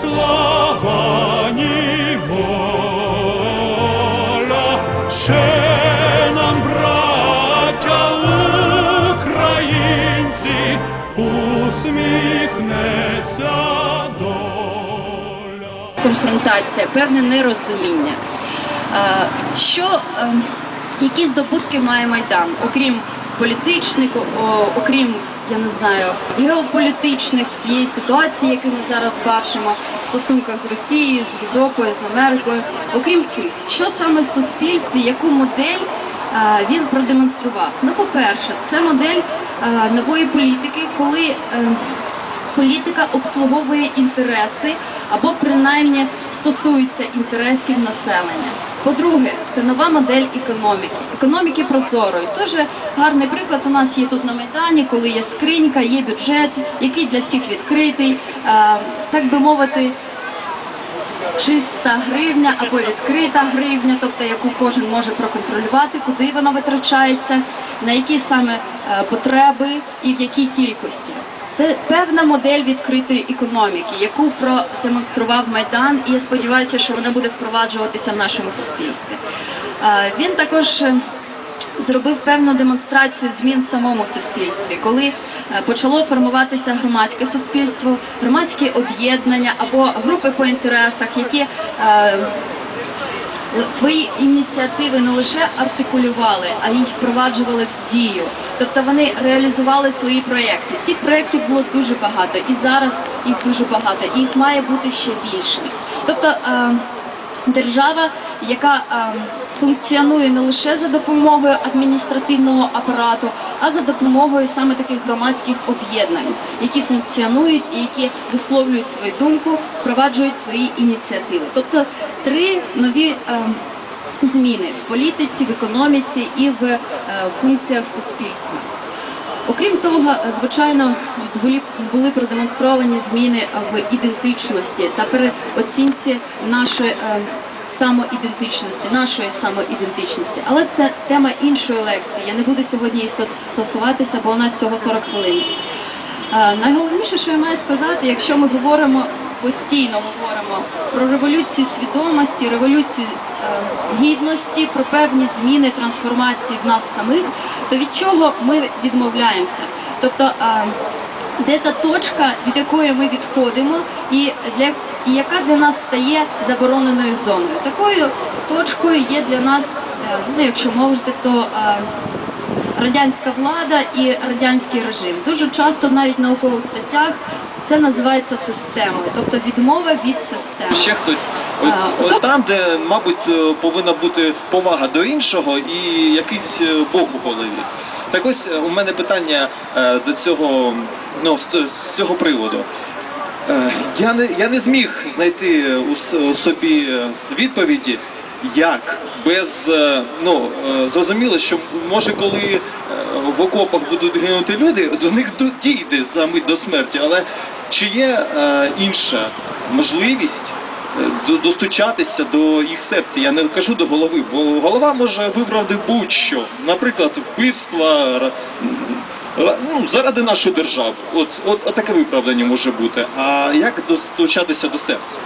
слава, ще нам, усміхнеться доля. конфронтація, певне нерозуміння. Е, Що, е, які здобутки має Майдан, окрім політичних, окрім, я не знаю, геополітичних тієї ситуації, яку ми зараз бачимо в стосунках з Росією, з Європою, з Америкою. Окрім цих, що саме в суспільстві, яку модель е, він продемонстрував? Ну, по-перше, це модель е, нової політики, коли е, політика обслуговує інтереси або принаймні стосується інтересів населення. По-друге, це нова модель економіки, економіки прозорої. Дуже гарний приклад у нас є тут на майдані, коли є скринька, є бюджет, який для всіх відкритий, Е, так би мовити. Чиста гривня або відкрита гривня, тобто яку кожен може проконтролювати, куди вона витрачається, на які саме е, потреби і в якій кількості. Це певна модель відкритої економіки, яку продемонстрував Майдан, і я сподіваюся, що вона буде впроваджуватися в нашому суспільстві. Він також е, зробив певну демонстрацію змін в самому суспільстві, коли е, почало формуватися громадське суспільство, громадські об'єднання або групи по інтересах, які е, свої ініціативи не лише артикулювали, а й впроваджували в дію. Тобто вони реалізували свої проекти. Цих проєктів було дуже багато, і зараз їх дуже багато, і їх має бути ще більше. Тобто е, держава, яка е, функціонує не лише за допомогою адміністративного апарату, а за допомогою саме таких громадських об'єднань, які функціонують і які висловлюють свою думку, впроваджують свої ініціативи. Тобто три нові. Зміни в політиці, в економіці і в е, функціях суспільства. Окрім того, звичайно, були продемонстровані зміни в ідентичності та переоцінці нашої е, самоідентичності, нашої самоідентичності. Але це тема іншої лекції. Я не буду сьогодні її стосуватися, бо у нас всього 40 хвилин. Е, Найголовніше, що я маю сказати, якщо ми говоримо постійно говоримо про революцію свідомості, революцію е, гідності, про певні зміни, трансформації в нас самих, то від чого ми відмовляємося? Тобто, е, де та точка, від якої ми відходимо, і для і яка для нас стає забороненою зоною? Такою точкою є для нас, е, ну якщо можете, то радянська влада і радянський режим. Дуже часто навіть в наукових статтях це називається системою, тобто відмова від системи. Ще хтось от, А, от тобто- там, де, мабуть, е, повинна бути повага до іншого і якийсь е, Бог у голові. Так ось е, у мене питання е, до цього, ну, з, цього приводу. Е, Я не, я не зміг знайти у, собі е, відповіді, як без е, ну е, зрозуміло, що може, коли е, в окопах будуть гинути люди, до них дійде за мить до смерті, але чи є інша можливість достучатися до їх серця? Я не кажу до голови, бо голова може виправдати будь-що, наприклад, вбивства. Ну, заради нашої держави. От, от, от таке виправдання може бути. А як достучатися до серця?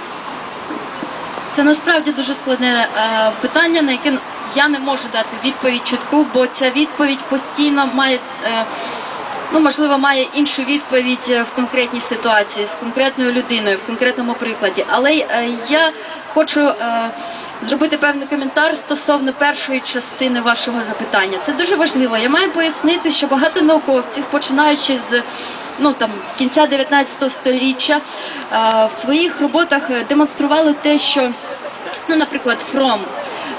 Це насправді дуже складне е, питання, на яке я не можу дати відповідь чітку, бо ця відповідь постійно має. Е, Ну, можливо, має іншу відповідь е, в конкретній ситуації з конкретною людиною, в конкретному прикладі. Але е, я хочу е, зробити певний коментар стосовно першої частини вашого запитання. Це дуже важливо. Я маю пояснити, що багато науковців, починаючи з ну там кінця 19 століття, е, в своїх роботах демонстрували те, що, ну, наприклад, Фром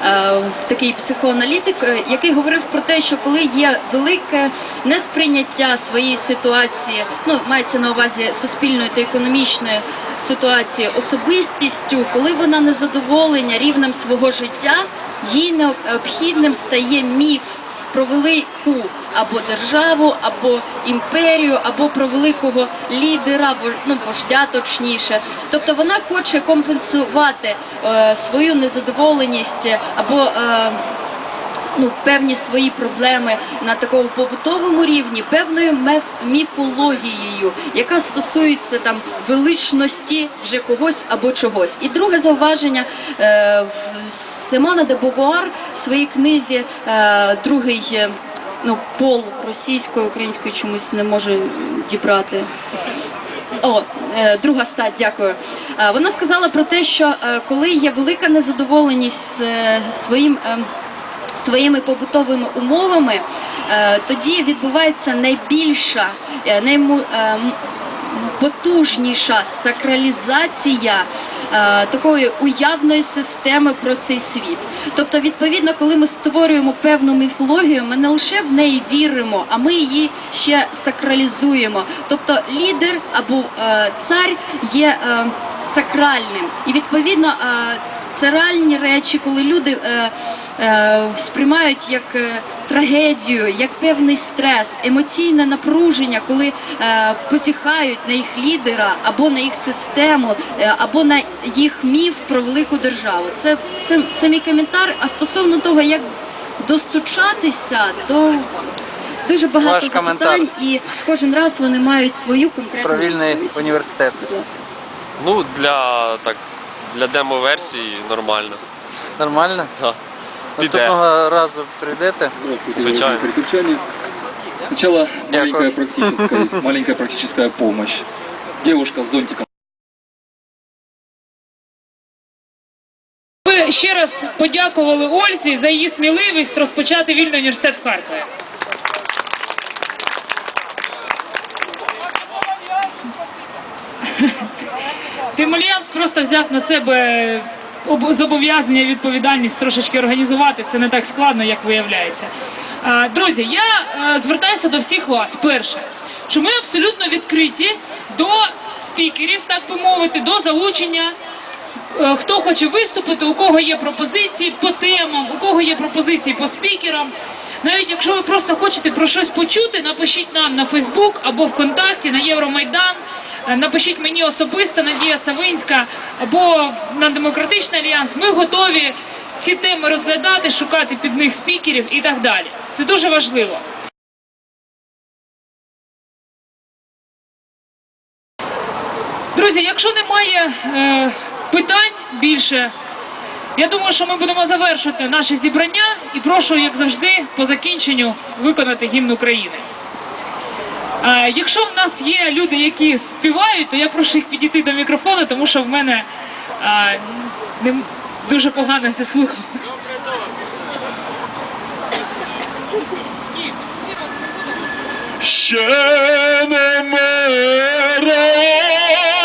е, такий психоаналітик, е, який говорив про те, що коли є велике несприйняття своєї ситуації, ну мається на увазі суспільної та економічної ситуації особистістю, коли вона незадоволення рівнем свого життя, їй необхідним стає міф. Про велику або державу, або імперію, або про великого лідера, ну вождя точніше. Тобто вона хоче компенсувати е, свою незадоволеність або е, ну, певні свої проблеми на такому побутовому рівні, певною міфологією, яка стосується там величності вже когось або чогось. І друге зауваження е, Симона де Бовуар в своїй книзі е, другий. е, Ну, пол російською, українською чомусь не можу дібрати. О, е, друга стать, дякую. Е, Вона сказала про те, що коли є велика незадоволеність своїм. Своїми побутовими умовами е, тоді відбувається найбільша, е, найму, е, сакралізація такої уявної системи про цей світ. Тобто, відповідно, коли ми створюємо певну міфологію, ми не лише в неї віримо, а ми її ще сакралізуємо. Тобто лідер або е, цар є е, сакральним. І відповідно е, це реальні речі, коли люди е, сприймають як е, трагедію, як певний стрес, емоційне напруження, коли е, позіхають на їх лідера або на їх систему, е, або на їх міф про велику державу. Це, це, це мій коментар. А стосовно того, як достучатися, то дуже багато Ваш коментар. і кожен раз вони мають свою конкретну Про вільний університет. Будь ласка. Ну, для так, для демо-версії нормально. Нормально? Да. Піде. Наступного разу прийдете. Уважаемые критичане. Сначала Дякую. маленькая практическая, маленькая практическая помощь. Девушка с зонтиком Ви ще раз подякували Ользі за її сміливість розпочати вільний університет в Харкові. Тим просто взяв на себе зобов'язання відповідальність трошечки організувати. Це не так складно, як виявляється. Друзі, я е, звертаюся до всіх вас. Перше, що ми абсолютно відкриті до спікерів, так би мовити, до залучення Е, Хто хоче виступити, у кого є пропозиції по темам, у кого є пропозиції по спікерам. Навіть якщо ви просто хочете про щось почути, напишіть нам на Фейсбук або ВКонтакті, на Євромайдан. Е, Напишіть мені особисто Надія Савинська або на Демократичний альянс. Ми готові ці теми розглядати, шукати під них спікерів і так далі. Це дуже важливо. Друзі, якщо немає е, питань більше, я думаю, що ми будемо завершувати наше зібрання і прошу, як завжди, по закінченню виконати гімн України. Якщо в нас є люди, які співають, то я прошу їх підійти до мікрофону, тому що в мене не, дуже погано зі слухом. Ще не мера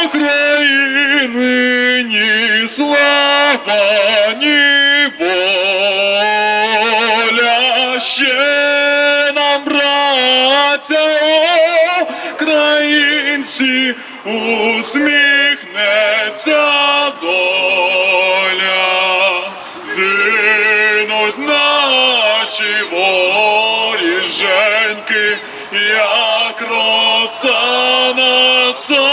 України, ні слава, ні воля. Ще браття, українці, усміхнеться доля. Зинуть наші воріженьки, як роса на сонці,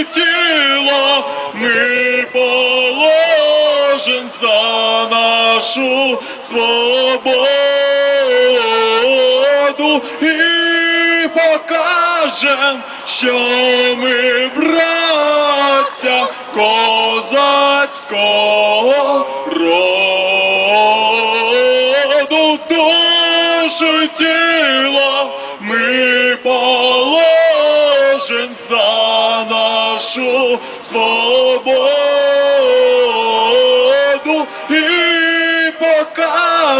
й тіло ми положим за нашу свободу і покажем, що ми браття козацького роду душу й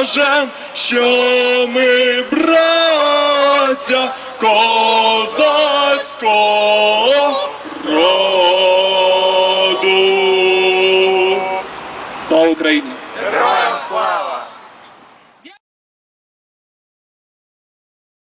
скажем, що ми браття козацького.